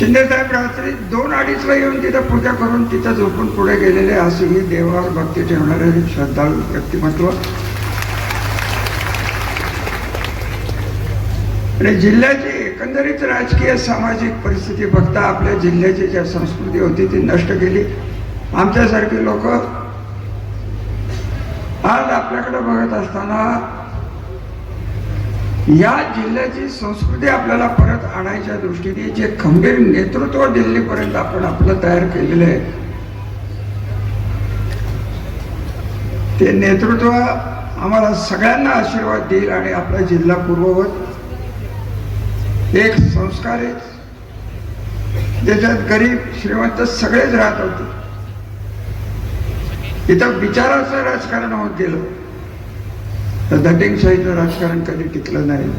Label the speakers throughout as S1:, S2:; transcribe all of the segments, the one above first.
S1: शिंदेसाहेब रात्री दोन अडीचला येऊन तिथं पूजा करून तिथं झोपून पुढे गेलेले असे ही देवावर भक्ती ठेवणारे श्रद्धाळू व्यक्तिमत्व. आणि जिल्ह्याची एकंदरीत राजकीय सामाजिक परिस्थिती बघता आपल्या जिल्ह्याची ज्या संस्कृती होती ती नष्ट केली. आमच्यासारखी लोक आज आपल्याकडे बघत असताना या जिल्ह्याची संस्कृती आपल्याला परत आणायच्या दृष्टीने जे खंबीर नेतृत्व दिल्लीपर्यंत आपण आपलं तयार केलेलं आहे ते नेतृत्व आम्हाला सगळ्यांना आशीर्वाद देईल आणि आपला जिल्हा पूर्ववत. एक संस्कार आहे ज्याच्यात गरीब श्रीमंत सगळेच राहत होते. इथं विचाराचं राजकारण होत गेलं. दटिंगशाहीचं राजकारण कधी टिकलं नाही.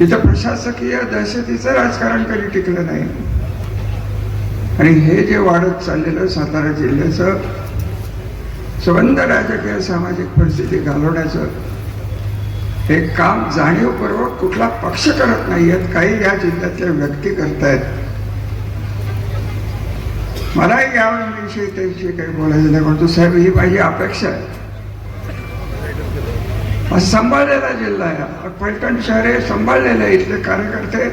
S1: इथं प्रशासकीय दहशतीचं राजकारण कधी टिकलं नाही. आणि हे जे वाढत चाललेलं सातारा जिल्ह्याचं संबंध राजकीय सामाजिक परिस्थिती घालवण्याचं हे काम जाणीवपूर्वक कुठला पक्ष करत नाहीयेत काही या जिल्ह्यातल्या व्यक्ती करतायत. मलाही याविषयी त्याविषयी काही बोलायचं नाही परंतु साहेब ही माझी अपेक्षा आहे. सांभाळलेला जिल्हा आहे. पैठण शहर हे सांभाळलेलं आहे. इथले कार्यकर्ते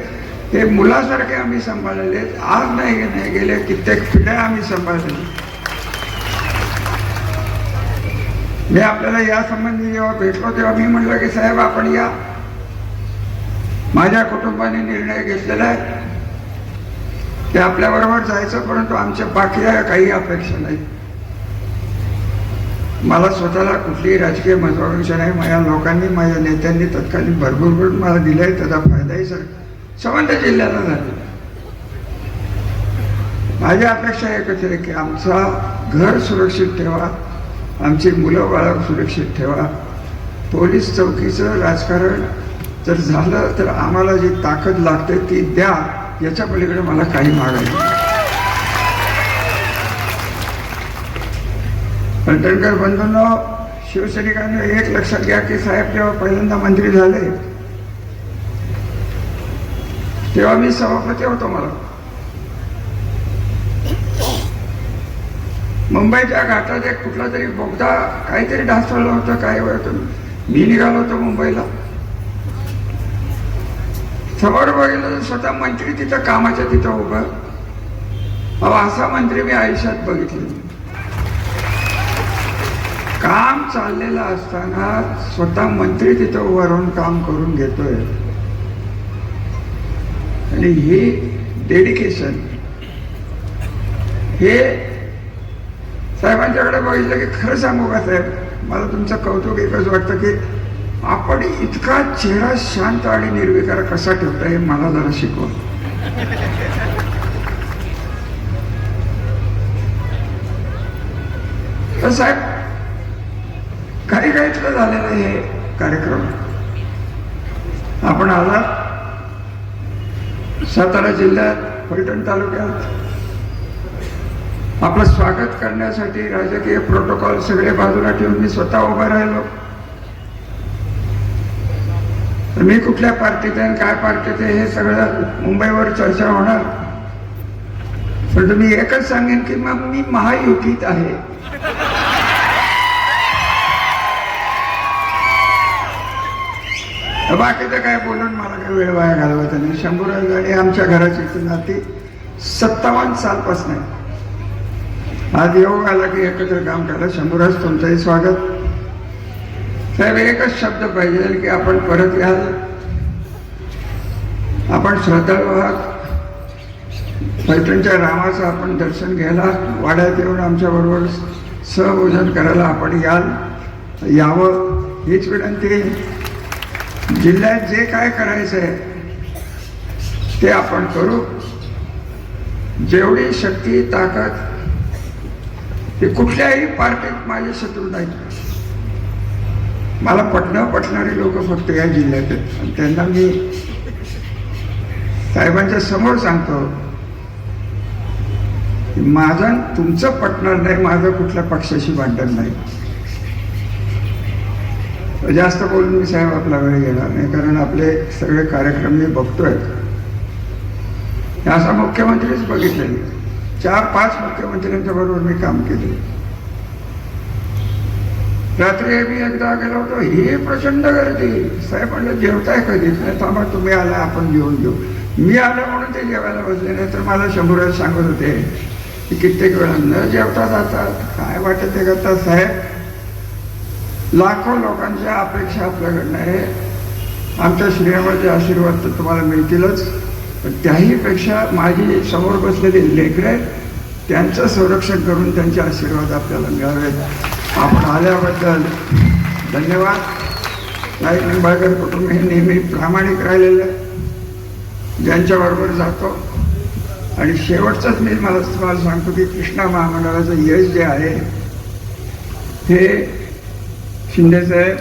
S1: हे मुलासारखे आम्ही सांभाळलेले आहेत. आज नाही नाही गेले कित्येक पिढ्या आम्ही सांभाळलेले मी आपल्याला या संबंधी जेव्हा भेटलो तेव्हा मी म्हटलं की साहेब आपण या. माझ्या कुटुंबाने निर्णय घेतलेला आहे. ते आपल्याबरोबर जायचं परंतु आमच्या बाकी काही अपेक्षा नाही. मला स्वतःला कुठलीही राजकीय महत्वाकांक्षा नाही. माझ्या लोकांनी माझ्या नेत्यांनी तत्कालीन भरपूर करून मला दिलाय. त्याचा फायदाही सर संबंध जिल्ह्याला झाला. माझी अपेक्षा एकच आहे की आमचा घर सुरक्षित ठेवा. आमची मुलं बाळं सुरक्षित ठेवा. पोलीस चौकीचं राजकारण जर झालं तर आम्हाला जी ताकद लागते ती द्या. याच्या पलीकडे मला काही मागायचं फलटणकर बंधूंना शिवसैनिकांनी एक लक्षात घ्या की साहेब जेव्हा पहिल्यांदा मंत्री झाले तेव्हा मी सभापती होतो मला. मुंबईच्या घाटात एक कुठला तरी बोगदा काहीतरी ढासळलं होतं काय होतं मी निघालो होतो मुंबईला. समोर बघितलं तर स्वतः मंत्री तिथं कामाच्या तिथं उभं. अहो असा मंत्री मी आयुष्यात बघितले काम चाललेलं असताना स्वतः मंत्री तिथं उभा राहून काम करून घेतोय. आणि हे डेडिकेशन हे साहेबांच्याकडे बघितलं की खरं सांगू का साहेब? मला तुमचं कौतुक एकच वाटतं की आपण इतका चेहरा शांत आणि निर्विकार कसा ठेवता हे मला जरा शिकव. तर साहेब काही काहीतलं झालेलं हे कार्यक्रम. आपण आला. सातारा जिल्ह्यात फलटण तालुक्यात. आपलं स्वागत करण्यासाठी राजकीय प्रोटोकॉल सगळे बाजूला ठेवून मी स्वतः उभा राहिलो. मी कुठल्या पार्टीत आहे आणि काय पार्टीत आहे हे सगळं मुंबईवर चर्चा होणार. पण तुम्ही एकच सांगेन की मग मी महायुतीत आहे. बाकीचं काय बोलून मला काही वेळ वाया घालवायचा नाही. शंभूराज गाडी आमच्या घराची नाती सत्तावन्न सालपासून आहे आज योग आला की एकत्र काम करा. शंभूराज तुमचंही स्वागत. साहेब एकच शब्द पाहिजे की आपण परत याल. आपण श्रद्धाळू आहात. पैठणच्या रामाचं आपण दर्शन घ्यायला वाड्यात येऊन आमच्याबरोबर सहभोजन करायला आपण याल. यावं हीच विनंती आहे. जिल्ह्यात जे काय करायचं आहे ते आपण करू. जेवढी शक्ती ताकद ती कुठल्याही पार्टीत माझे शत्रू नाहीत. मला पटणं पटणारी लोक फक्त या जिल्ह्यात आहेत. आणि त्यांना मी साहेबांच्या समोर सांगतो की माझं तुमचं पटणार नाही माझं कुठल्या पक्षाशी भांडण नाही. जास्त बोलून मी साहेब आपला वेळ घेणार नाही कारण आपले सगळे कार्यक्रम मी बघतोय. असा मुख्यमंत्रीच बघितले मी. चार पाच मुख्यमंत्र्यांच्या बरोबर मी काम केले. रात्री मी एकदा गेलो होतो ही प्रचंड गर्दी. साहेब म्हणलं जेवताय कधी? नाही थांबा तुम्ही आला आपण जेवून घेऊ. मी आलो म्हणून ते जेवायला बसले नाही तर मला शंभर सांगत होते की कित्येक वेळा न जेवता जातात. काय वाटत ते करतात साहेब? लाखो लोकांच्या अपेक्षा आपल्याकडनं आहे. आमच्या श्रेयामध्ये आशीर्वाद तर तुम्हाला मिळतीलच. पण त्याहीपेक्षा माझी समोर बसलेली लेकरं आहेत त्यांचं संरक्षण करून त्यांचे आशीर्वाद आपल्याला मिळावेत आपण आल्याबद्दल धन्यवाद. नाईक निंबाळकर कुटुंब हे नेहमी प्रामाणिक राहिलेलं आहे. ज्यांच्याबरोबर जातो. आणि शेवटचंच मी मला तुम्हाला सांगतो की कृष्णा महामंडळाचं यश जे आहे हे शिंदेसाहेब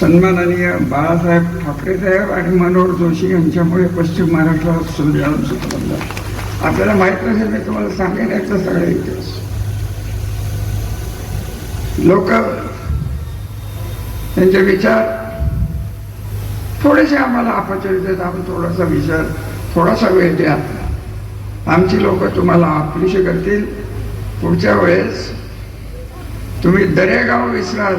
S1: सन्माननीय बाळासाहेब ठाकरे साहेब आणि मनोहर जोशी यांच्यामुळे पश्चिम महाराष्ट्रात सुलझावून सुटलं आपल्याला माहीत नसेल मी तुम्हाला सांगेन याचा सगळा इतिहास. लोक त्यांचे विचार थोडेसे आम्हाला अपचरित आहेत. आपण थोडासा विचार थोडासा वेळ द्या. आमची लोक तुम्हाला आपलीशी करतील. पुढच्या वेळेस तुम्ही दरेगाव विसराल.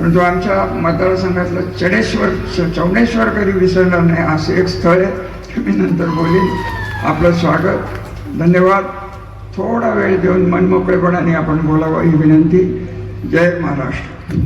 S1: परंतु आमच्या मतदारसंघातलं चडेश्वर च- चौनेश्वर कधी विसरणार नाही असं एक स्थळ आहे. मी नंतर बोलीन. आपलं स्वागत. धन्यवाद. थोडा वेळ देऊन मनमोकळेपणाने आपण बोलावं ही विनंती. जय महाराष्ट्र.